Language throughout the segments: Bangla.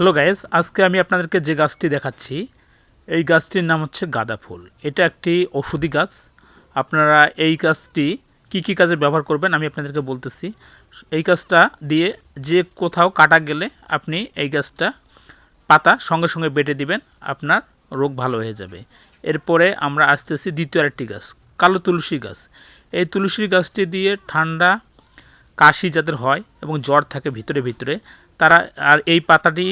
হ্যালো গাইস আজকে আমি আপনাদেরকে যে গাছটি দেখাচ্ছি, এই গাছটির নাম হচ্ছে গাঁদা ফুল। এটা একটি ওষুধি গাছ। আপনারা এই গাছটি কি কি কাজে ব্যবহার করবেন আমি আপনাদেরকে বলতেছি। এই গাছটা দিয়ে যে কোথাও কাটা গেলে আপনি এই গাছটা পাতা সঙ্গে সঙ্গে বেটে দিবেন, আপনার রোগ ভালো হয়ে যাবে। এরপরে আমরা আসতেছি দ্বিতীয় আরেকটি গাছ, কালো তুলসী গাছ। এই তুলসী গাছটি দিয়ে ঠান্ডা কাশি যাদের হয় এবং জ্বর থাকে ভিতরে ভিতরে, তারা আর এই পাতাটি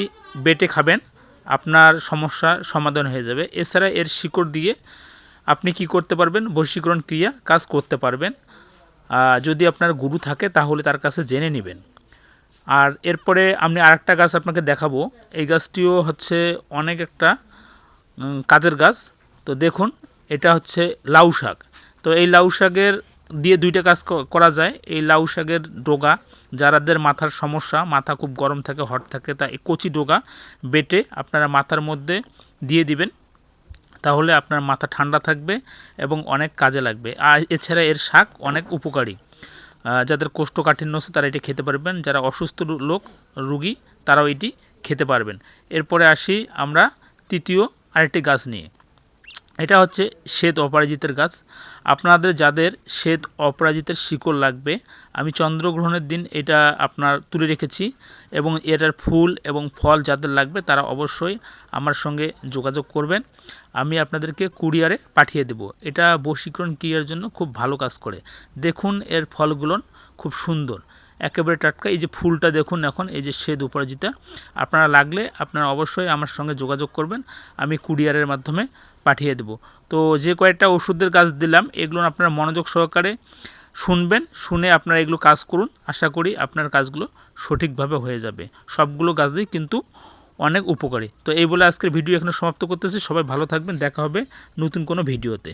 বেটে খাবেন, আপনার সমস্যা সমাধান হয়ে যাবে। এছাড়া এর শিকড় দিয়ে আপনি কি করতে পারবেন? বশীকরণ ক্রিয়া কাজ করতে পারবেন। যদি আপনার গুরু থাকে তাহলে তার কাছে জেনে নেবেন। আর এরপরে আমি আরেকটা গাছ আপনাকে দেখাবো। এই গাছটিও হচ্ছে অনেক একটা কাজের গাছ। তো দেখুন, এটা হচ্ছে লাউ শাক। তো এই লাউ শাকের দিয়ে দুইটা কাজ করা যায়। এই লাউ শাকের ডোগা, যারাদের মাথার সমস্যা, মাথা খুব গরম থাকে, হট থাকে, তা এই কচি ডোগা বেটে আপনারা মাথার মধ্যে দিয়ে দিবেন। তাহলে আপনার মাথা ঠান্ডা থাকবে এবং অনেক কাজে লাগবে। আর এছাড়া এর শাক অনেক উপকারী। যাদের কোষ্ঠকাঠিন্য আছে তারা এটি খেতে পারবেন। যারা অসুস্থ লোক, রুগী, তারাও এটি খেতে পারবেন। এরপরে আসি আমরা তৃতীয় আরেকটি গাছ নিয়ে। এটা হচ্ছে শ্বেত অপরাজিতের গাছ। আপনাদের যাদের শ্বেত অপরাজিতের শিকড় লাগবে, আমি চন্দ্রগ্রহণের দিন এটা আপনার তুলে রেখেছি এবং এটার ফুল এবং ফল যাদের লাগবে তারা অবশ্যই আমার সঙ্গে যোগাযোগ করবেন। আমি আপনাদেরকে কুরিয়ারে পাঠিয়ে দেব। এটা বশীকরণ ক্রিয়ার জন্য খুব ভালো কাজ করে। দেখুন এর ফলগুলো খুব সুন্দর। একেবারে টাটকা। এই যে ফুলটা দেখুন এখন, এই যে সেদ উপরাজিতা। আপনারা লাগলে আপনারা অবশ্যই আমার সঙ্গে যোগাযোগ করবেন, আমি কুরিয়ারের মাধ্যমে পাঠিয়ে দেব। তো যে কয়েকটা ওষুধের গাছ দিলাম, এগুলো আপনারা মনোযোগ সহকারে শুনবেন, শুনে আপনারা এগুলো কাজ করুন। আশা করি আপনার কাজগুলো সঠিকভাবে হয়ে যাবে। সবগুলো গাছই কিন্তু অনেক উপকারী। তো এই বলে আজকের ভিডিও এখানে সমাপ্ত করতেছি। সবাই ভালো থাকবেন। দেখা হবে নতুন কোনো ভিডিওতে।